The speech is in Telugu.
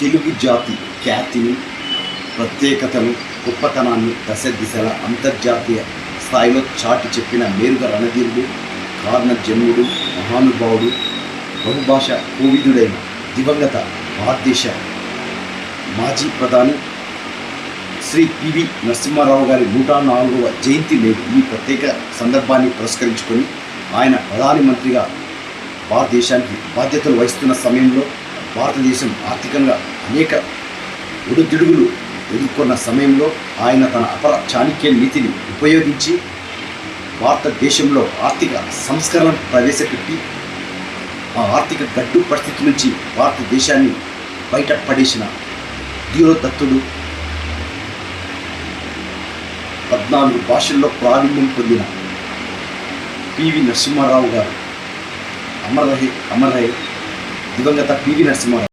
తెలుగు జాతి ఖ్యాతిని ప్రత్యేకతను గొప్పతనాన్ని దశ దిశల అంతర్జాతీయ స్థాయిలో చాటి చెప్పిన మేరుగ రణధీరుడు కారణ జన్ముడు మహానుభావుడు బహుభాష కోవిదుడైన దివంగత భారతదేశ మాజీ ప్రధాని శ్రీ పివి నరసింహారావు గారి నూట నాలుగవ జయంతి లేదు ఈ ప్రత్యేక సందర్భాన్ని పురస్కరించుకొని ఆయన ప్రధానమంత్రిగా భారతదేశానికి బాధ్యతలు వహిస్తున్న సమయంలో భారతదేశం ఆర్థికంగా అనేక ఒడిదుడుగులు ఎదుర్కొన్న సమయంలో ఆయన తన అపర చాణక్య నీతిని ఉపయోగించి భారతదేశంలో ఆర్థిక సంస్కరణ ప్రవేశపెట్టి ఆ ఆర్థిక గడ్డు పరిస్థితి నుంచి భారతదేశాన్ని బయటపడేసిన ధీరోదత్తుడు పద్నాలుగు భాషల్లో ప్రావీణ్యం పొందిన పివి నరసింహారావు గారు. అమరహే అమరహే దివంగత పివి నరసింహారావు